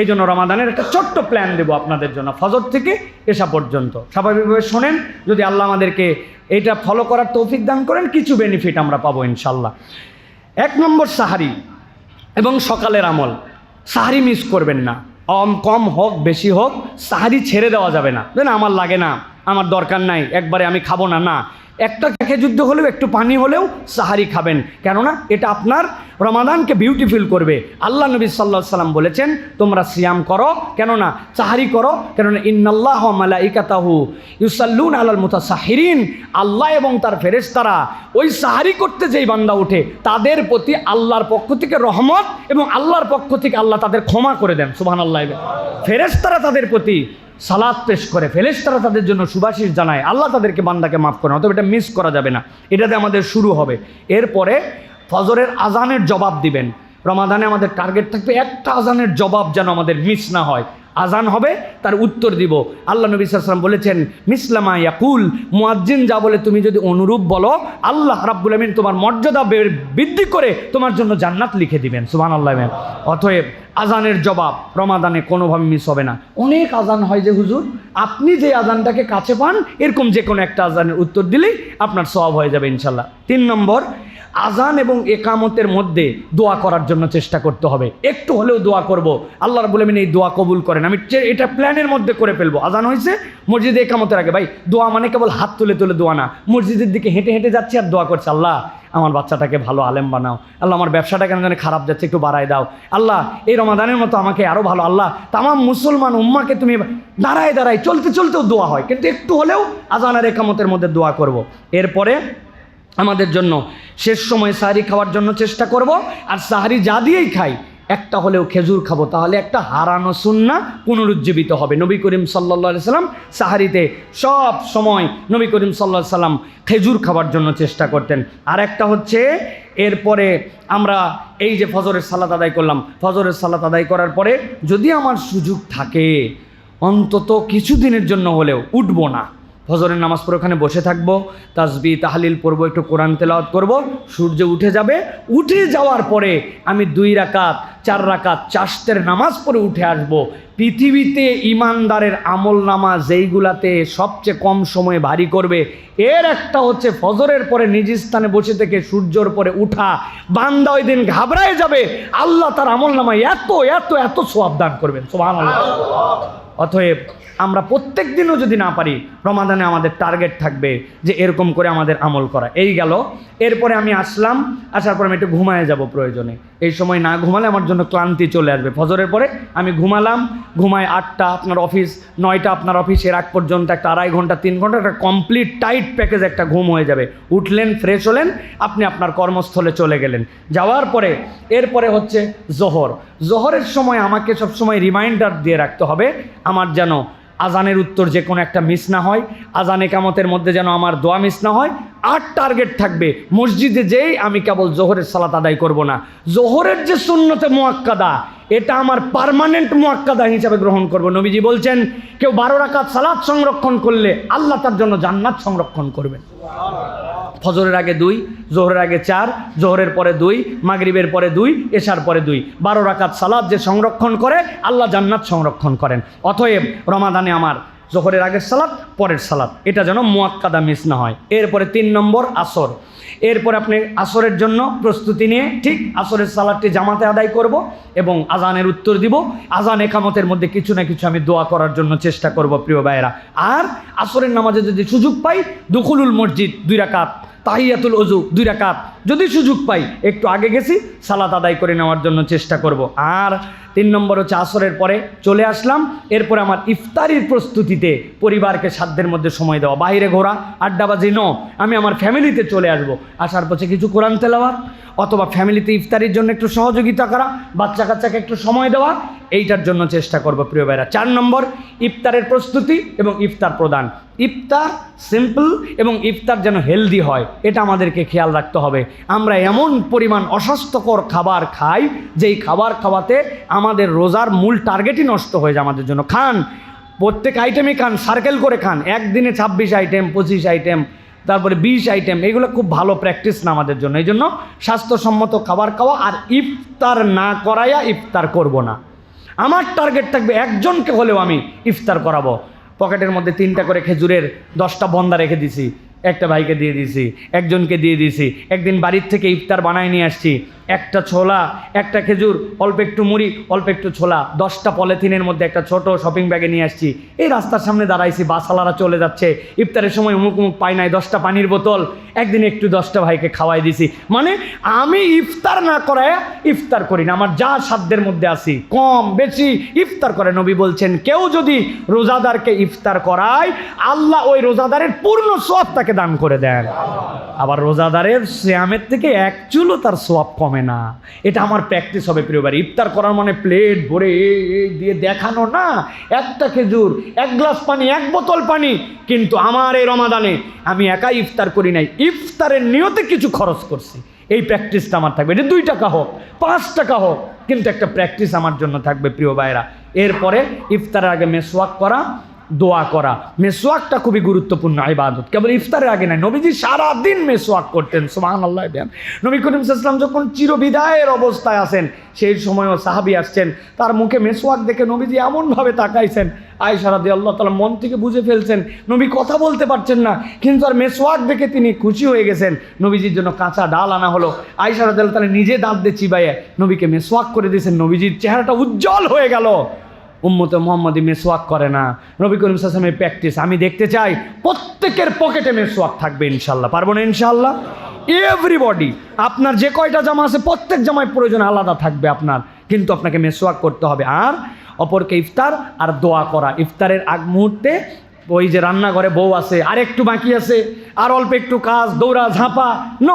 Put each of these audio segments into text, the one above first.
এই জন্য রমাদানের একটা ছোট্ট প্ল্যান দেবো আপনাদের জন্য, ফজর থেকে এসা পর্যন্ত। স্বাভাবিকভাবে শোনেন, যদি আল্লাহ আমাদেরকে এটা ফলো করার তৌফিক দান করেন, কিছু বেনিফিট আমরা পাবো ইনশাল্লাহ এক নম্বর সাহারি এবং সকালের আমল। সাহারি মিস করবেন না। কম কম হোক, বেশি হোক, সাহারি ছেড়ে দেওয়া যাবে না না, আমার লাগে না, আমার দরকার নাই, একবারে আমি খাব না না। একটা খেয়ে যুদ্ধ হলেও, একটু পানি হলেও সাহারি খাবেন। কেননা এটা আপনার রমাদানকে বিউটিফুল করবে। আল্লাহ নবী সাল্লাহ সাল্লাম বলেছেন, তোমরা সিয়াম করো, কেননা সাহারি করো, কেননা ইন্নাল্লাহ মালাইকাতাহু ইউসাল্লুন আলাল মুতাসাহিরিন। আল্লাহ এবং তার ফেরেশতারা ওই সাহারি করতে যেই বান্দা ওঠে, তাদের প্রতি আল্লাহর পক্ষ থেকে রহমত এবং আল্লাহর পক্ষ থেকে আল্লাহ তাদের ক্ষমা করে দেন। সুবহান আল্লাহ ফেরেশতারা তাদের প্রতি সালাদ পেশ করে। ফেলেস তারা তাদের জন্য সুবাসিস জানায়, আল্লাহ তাদেরকে বান্দাকে মাফ করে অথবা এটা মিস করা যাবে না। এটাতে আমাদের শুরু হবে। এরপরে ফজরের আজানের জবাব দিবেন। রমাদানে আমাদের টার্গেট থাকবে একটা আজানের জবাব যেন আমাদের মিস না হয়। আজান হবে, তার উত্তর দিব। আল্লাহ নবী সাল্লাম বলেছেন মিসলামা ইয়াকুল মুয়াজ্জিন যা বলে তুমি যদি অনুরূপ বলো, আল্লাহ রাব্বুল আমিন তোমার মর্যাদা বৃদ্ধি করে তোমার জন্য জান্নাত লিখে দিবেন। সুবহান আল্লাহ অতএব আজানের জবাব রমাদানে কোনোভাবে মিস হবে না। অনেক আজান হয় যে হুজুর, আপনি যে আজানটাকে কাছে পান, এরকম যে কোনো একটা আজানের উত্তর দিলেই আপনার সওয়াব হয়ে যাবে ইনশাল্লাহ তিন নম্বর আজান এবং একামতের মধ্যে দোয়া করার জন্য চেষ্টা করতে হবে। একটু হলেও দোয়া করব। আল্লাহ রাবুল আমিন এই দোয়া কবুল করেন। আমি এটা প্ল্যানের মধ্যে করে ফেলব। আজান হয়েছে, মসজিদে একামতের আগে। ভাই, দোয়া মানে কেবল হাত তুলে তুলে দোয়া না। মসজিদের দিকে হেঁটে হেঁটে যাচ্ছে আর দোয়া করছে, আল্লাহ, আমার বাচ্চাটাকে ভালো আলেম বানাও। আল্লাহ, আমার ব্যবসাটা কেন জানি খারাপ যাচ্ছে, একটু বাড়ায় দাও। আল্লাহ, এই রমাদানের মতো আমাকে আরও ভালো। আল্লাহ, তামাম মুসলমান উম্মাকে তুমি দাঁড়ায় দাঁড়ায় চলতে চলতেও দোয়া হয়। কিন্তু একটু হলেও আজান আর একামতের মধ্যে দোয়া করব। এরপরে আমাদের জন্য শেষ সময় সাহারি খাওয়ার জন্য চেষ্টা করব, আর সাহারি যা দিয়েই খাই, একটা হলেও খেজুর খাব, তাহলে একটা হারানো সুন্না পুনরুজ্জীবিত হবে। নবী করিম সাল্লা সাল্লাম সাহারিতে সব সময় নবী করিম সাল্লা সাল্লাম খেজুর খাওয়ার জন্য চেষ্টা করতেন। আর একটা হচ্ছে, এরপরে আমরা এই যে ফজরের সালাত আদায় করলাম, ফজরের সালাত আদায় করার পরে যদি আমার সুযোগ থাকে, অন্তত কিছু দিনের জন্য হলেও, উঠবো না। ফজরের নামাজ পড়ে ওখানে বসে থাকব তাসবি তাহলিল পড়ব, একটু কোরআন তেলাওয়াত করব, সূর্য উঠে যাবে। উঠে যাওয়ার পরে আমি দুই রাকাত, চার রাকাত চাষতের নামাজ পড়ে উঠে আসব। পৃথিবীতে ইমানদারের আমল নামা যেইগুলাতে সবচেয়ে কম সময়ে ভারী করবে, এর একটা হচ্ছে ফজরের পরে নিজ স্থানে বসে থেকে সূর্যর পরে উঠা। বান্দা ওই দিন ঘাবড়ায় যাবে। আল্লাহ তার আমল নামায় এত এত এত সোয়াব দান করবেন। সোহান অতএব আমরা প্রত্যেক দিনও যদি না পারি, রমাদানে আমাদের টার্গেট থাকবে যে এরকম করে আমাদের আমল করা। এই গেল। এরপরে আমি আসলাম, আসার পরে আমি একটু ঘুমায় যাব প্রয়োজনে। এই সময় না ঘুমালে আমার জন্য ক্লান্তি চলে আসবে। ফজরের পরে আমি ঘুমালাম, ঘুমায় আটটা, আপনার অফিস নয়টা, আপনার অফিসের আগ পর্যন্ত একটা আড়াই ঘণ্টা, তিন ঘণ্টা, একটা কমপ্লিট টাইট প্যাকেজ একটা ঘুম হয়ে যাবে। উঠলেন ফ্রেশ হলেন, আপনি আপনার কর্মস্থলে চলে গেলেন। যাওয়ার পরে, এরপরে হচ্ছে জোহর। জোহরের সময় আমাকে সবসময় রিমাইন্ডার দিয়ে রাখতে হবে, আমার যেন আজানের উত্তর যে কোনো একটা মিস না হয়। আজানে কামতের মধ্যে যেন আমার দোয়া মিস না হয়। আর টার্গেট থাকবে, মসজিদে যেই আমি কেবল জোহরের সালাত আদায় করব না। জোহরের যে শূন্যতে মোয়াক্কাদা, এটা আমার পারমানেন্ট মোয়াক্কাদা হিসাবে গ্রহণ করব। নবীজি বলছেন, কেউ বারো রাকাত সালাদ সংরক্ষণ করলে আল্লাহ তার জন্য জান্নাত সংরক্ষণ করবেন। ফজরের আগে দুই, জোহরের আগে চার, জোহরের পরে দুই, মাগরিবের পরে দুই, এশার পরে দুই। বারো রাকাত সালাদ যে সংরক্ষণ করে, আল্লাহ জান্নাত সংরক্ষণ করেন। অতএব রমাদানে আমার জোহরের আগের সালাদ পরের সালাদ এটা যেন মোয়াক্কাদা মিস না হয়। এরপরে তিন নম্বর আসর। এরপর আপনি আসরের জন্য প্রস্তুতি নিয়ে ঠিক আসরের সালাদটি জামাতে আদায় করব এবং আজানের উত্তর দিব। আজান একামতের মধ্যে কিছু না কিছু আমি দোয়া করার জন্য চেষ্টা করব, প্রিয় ভাইয়েরা। আর আসরের নামাজে যদি সুযোগ পাই দুকুলুল মসজিদ, দুই রাকাত। তাহিয়াতুল অজু দুই রাকাত। যদি সুযোগ পাই, একটু আগে গেছি, সালাত আদায় করে নেওয়ার জন্য চেষ্টা করব। আর তিন নম্বর হচ্ছে আসরের পরে চলে আসলাম, এরপরে আমার ইফতারির প্রস্তুতিতে পরিবারকে সাধ্যের মধ্যে সময় দেওয়া। বাইরে ঘোরা আড্ডাবাজি ন আমি আমার ফ্যামিলিতে চলে আসব। আসার পথে কিছু কোরআন তেলাওয়াত, অথবা ফ্যামিলিতে ইফতারির জন্য একটু সহযোগিতা করা বাচ্চা কাচ্চাকে একটু সময় দেওয়া, এইটার জন্য চেষ্টা করব প্রিয় ভাইরা। চার নম্বর, ইফতারের প্রস্তুতি এবং ইফতার প্রদান। ইফতার সিম্পল এবং ইফতার যেন হেলদি হয়, এটা আমাদেরকে খেয়াল রাখতে হবে। আমরা এমন পরিমাণ অস্বাস্থ্যকর খাবার খাই, যেই খাবার খাওয়াতে আমাদের রোজার মূল টার্গেটই নষ্ট হয়ে যায় আমাদের জন্য। খান, প্রত্যেক আইটেমই খান সার্কেল করে খান। একদিনে ছাব্বিশ আইটেম পঁচিশ আইটেম তারপরে বিশ আইটেম এগুলো খুব ভালো প্র্যাকটিস না আমাদের জন্য। এই জন্য স্বাস্থ্যসম্মত খাবার খাওয়া আর ইফতার না করাইয়া ইফতার করব না। আমার টার্গেট থাকবে একজনকে হলেও আমি ইফতার করাবো। পকেটের মধ্যে তিনটা করে খেজুরের দশটা বন্দা রেখে দিছি। একটা ভাইকে দিয়ে দিয়েছি একজনকে দিয়ে দিয়েছি। একদিন বাড়ির থেকে ইফতার বানায় নিয়ে আসছি। একটা ছোলা, একটা খেজুর, অল্প একটু মুড়ি, অল্প একটু ছোলা, দশটা পলিথিনের মধ্যে একটা ছোট শপিং ব্যাগে নিয়ে আসছি। এই রাস্তার সামনে দাঁড়াইছি, বাসালারা চলে যাচ্ছে। ইফতারের সময় উমুক উমুক পাই নাই, দশটা পানির বোতল। একদিন একটু দশটা ভাইকে খাওয়াই দিছি। মানে আমি ইফতার না করায় ইফতার করি না, আমার যা সাধ্যের মধ্যে আসি কম, বেশি ইফতার করে নবী বলছেন, কেউ যদি রোজাদারকে ইফতার করায়, আল্লাহ ওই রোজাদারের পূর্ণ সোয়াব তাকে দান করে দেন। আবার রোজাদারের শ্যামের থেকে এক চুলও তার সোয়াব কমে না। এটা আমার প্র্যাকটিস হবে, প্রিয় ভাই ইফতার করার মানে প্লেট ভরে দিয়ে দেখানো না। একটা খেজুর, এক গ্লাস পানি, এক বোতল পানি। কিন্তু আমার এই রমাদানে আমি একাই ইফতার করি নাই। ইফতারের নিয়তে কিছু খরচ করছি। এই প্র্যাকটিসটা আমার থাকবে। এটা দুই টাকা হোক, পাঁচ টাকা হোক, কিন্তু একটা প্র্যাকটিস আমার জন্য থাকবে, প্রিয় ভাইরা এরপরে ইফতারের আগে মেসওয়াক করা দোয়া করা। মেসোয়াকটা খুবই গুরুত্বপূর্ণ ইবাদত। কেবল ইফতারের আগে নয়, নবীজি সারাদিন মেসোয়াক করতেন সুমান আল্লাহ নবী করিম যখন চিরবিদায়ের অবস্থায় আসেন, সেই সময়ও সাহাবি আসছেন। তার মুখে মেসোয়াক দেখে নবীজি এমনভাবে তাকাইছেন আয়সারা দিয়ে আল্লাহ তালা মন থেকে বুঝে ফেলছেন, নবী কথা বলতে পারছেন না, কিন্তু আর মেসোয়াক দেখে তিনি খুশি হয়ে গেছেন, নবীজির জন্য কাঁচা ডাল আনা হলো। আয়সারা দিল তাহলে নিজে দাঁত দিয়ে চিবাইয়ে নবীকে মেসোয়াক করে দিয়েছেন, নবীজির চেহারাটা উজ্জ্বল হয়ে গেল। উম্মতে মোহাম্মদী মেসোয়াক করে না। নবী করিম সাসমের প্র্যাকটিস, আমি দেখতে চাই প্রত্যেকের পকেটে মেসোয়াক থাকবে ইনশাল্লাহ পারব না ইনশাল্লাহ এভরিবডি আপনার যে কয়টা জামা আছে, প্রত্যেক জামায় প্রয়োজন আলাদা থাকবে আপনার। কিন্তু আপনাকে মেসোয়াক করতে হবে। আর অপরকে ইফতার আর দোয়া করা। ইফতারের আগ মুহূর্তে ওই যে রান্নাঘরে বউ আছে, আর একটু বাকি আছে। আর অল্প একটু কাজ, দৌড়া, ঝাঁপা ন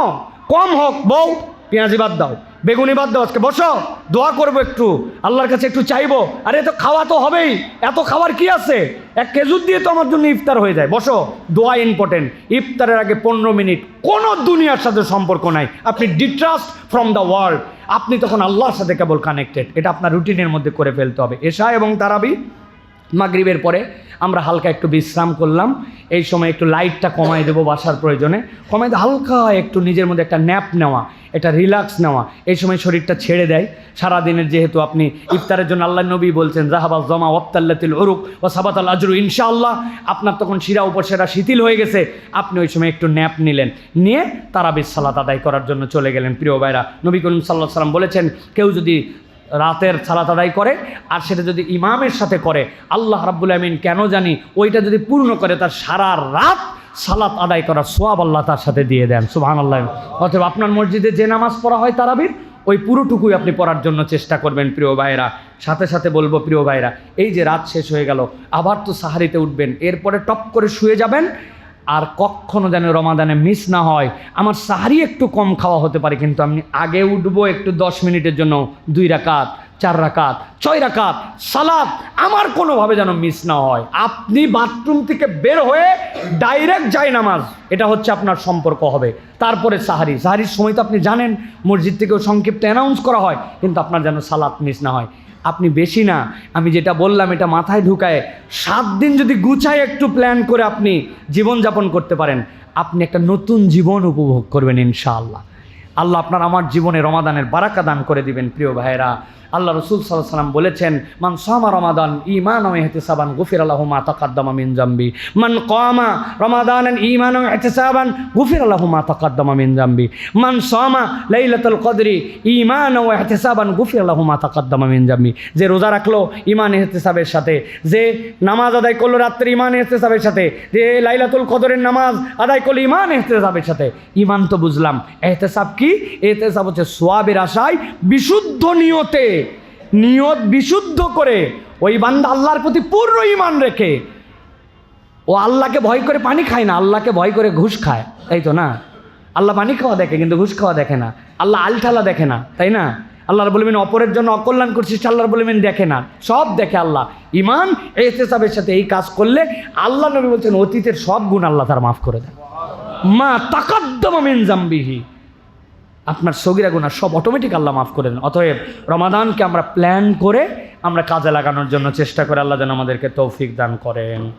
কম হোক, বউ, পেঁয়াজি বাদ দাও। বেগুনি বাদ দাও আজকে। বসো, দোয়া করব একটু। আল্লাহর কাছে একটু চাইব। আরে তো খাওয়া তো হবেই। এত খাবার কি আছে? এক খেজুর দিয়ে তো আমার জন্য ইফতার হয়ে যায়। বসো, দোয়া ইম্পর্টেন্ট ইফতারের আগে পনেরো মিনিট। কোনো দুনিয়ার সাথে সম্পর্ক নাই। আপনি ডিট্রাস্ট ফ্রম দ্য ওয়ার্ল্ড আপনি তখন আল্লাহর সাথে কেবল কানেক্টেড এটা আপনার রুটিনের মধ্যে করে ফেলতে হবে। এশা এবং তারাবি মাগরিবের পরে আমরা হালকা একটু বিশ্রাম করলাম। এই সময় একটু লাইটটা কমাই দেবো বাসার প্রয়োজনে। কমাই হালকা একটু নিজের মধ্যে একটা ন্যাপ নেওয়া, একটা রিল্যাক্স নেওয়া। এই সময় শরীরটা ছেড়ে দেয়। সারাদিনের যেহেতু আপনি ইফতারের জন্য আল্লাহ নবী বলছেন জাহাবা জমা ওয়াপ্তাল্লাতিল অরুক ও সাবাত আল আজরু ইনশাআল্লাহ। আপনার তখন শিরা উপর উপসেরা শিথিল হয়ে গেছে। আপনি ওই সময় একটু ন্যাপ নিলেন। নিয়ে তারাবির সালাত আদায় করার জন্য চলে গেলেন। প্রিয় ভাইরা, নবী করিম সাল্লাহ সাল্লাম বলেছেন, কেউ যদি রাতের সালাত আদায় করে, আর সেটা যদি ইমামের সাথে করে, আল্লাহ রাব্বুল আমিন কেন জানি ওইটা যদি পূর্ণ করে তার সারা রাত সালাত আদায় করার সোয়াব আল্লাহ তার সাথে দিয়ে দেন সুবাহান আল্লাহ অতএব আপনার মসজিদে যে নামাজ পড়া হয় তারাবির, ওই পুরোটুকুই আপনি পড়ার জন্য চেষ্টা করবেন প্রিয় ভাইরা সাথে সাথে বলব প্রিয় ভাইরা এই যে রাত শেষ হয়ে গেল, আবার তো সাহারিতে উঠবেন, এরপরে টপ করে শুয়ে যাবেন আর কখনো যেন রমাদানে মিস না হয়। আমার সাহারি একটু কম খাওয়া হতে পারে, কিন্তু আমি আগে উঠবো একটু দশ মিনিটের জন্য, দুই রাকাত, চার রাকাত, ছয় রাকাত সালাদ আমার কোনোভাবে যেন মিস না হয়। আপনি বাথরুম থেকে বের হয়ে ডাইরেক্ট যাই নামাজ, এটা হচ্ছে আপনার সম্পর্ক হবে। তারপরে সাহারি, সাহারির সময় তো আপনি জানেন, মসজিদ থেকেও সংক্ষিপ্ত অ্যানাউন্স করা হয়, কিন্তু আপনার যেন সালাদ মিস না হয়। আপনি বেশি না। আমি যেটা বললাম, এটা মাথায় ঢুকায়। সাত দিন যদি গুছায় একটু প্ল্যান করে আপনি জীবনযাপন করতে পারেন, আপনি একটা নতুন জীবন উপভোগ করবেন ইনশাআল্লাহ। আল্লাহ আপনার আমার জীবনে রমাদানের বারাকা দান করে দিবেন, প্রিয় ভাইয়েরা। আল্লাহ রসুল সাল্লাহ সাল্লাম বলেছেন, মান সামা রমাদান ইমান ও এহতেসাবান গুফির আল্লাহ মা তাকাদ্দামা মিন জাম্বি। মান কমা রমাদান ইমান ও এহতেসাবান গুফির আল্লাহ মা তাকাদ্দামা মিন জাম্বি। মান সামা লাইলাতুল কদরি ইমান ও এহতেসাবান গুফির আল্লাহ মা তাকাদ্দামা মিন জাম্বি। যে রোজা রাখল ইমান এহতেসাবের সাথে। যে নামাজ আদায় করল, রাত্রে ইমান এহতেসাবের সাথে। যে লাইলাতুল কদরের নামাজ আদায় করল ইমান এহতেসাবের সাথে। ইমান তো বুঝলাম। এহতেসাব কি? এহতেসাব হচ্ছে সোয়াবের আশায় বিশুদ্ধ নিয়তে নিয়ত বিশুদ্ধ করে ওই বান্দা আল্লাহর প্রতি পূর্ণ ইমান রেখে, ও আল্লাহকে ভয় করে পানি খায় না, আল্লাহকে ভয় করে ঘুষ খায়। তাই তো না? আল্লাহ পানি খাওয়া দেখে, কিন্তু ঘুষ খাওয়া দেখে না। আল্লাহ আলঠালা দেখে না, তাই না? আল্লাহর বলবেন অপরের জন্য অকল্যাণ করছিস আল্লাহর বলবেন দেখে না। সব দেখে আল্লাহ। ইমান এহতেসাবের সাথে এই কাজ করলে আল্লাহ নবী বলছেন, অতীতের সব গুণ আল্লাহ তার মাফ করে দেন। মা তাকাদ্দম মিন জাম্বিহি। আপনার সগিরা গুণা সব অটোমেটিক আল্লাহ মাফ করে দেন। অতএব রমাদানকে আমরা প্ল্যান করে আমরা কাজে লাগানোর জন্য চেষ্টা করে আল্লাহ যেন আমাদেরকে তৌফিক দান করেন।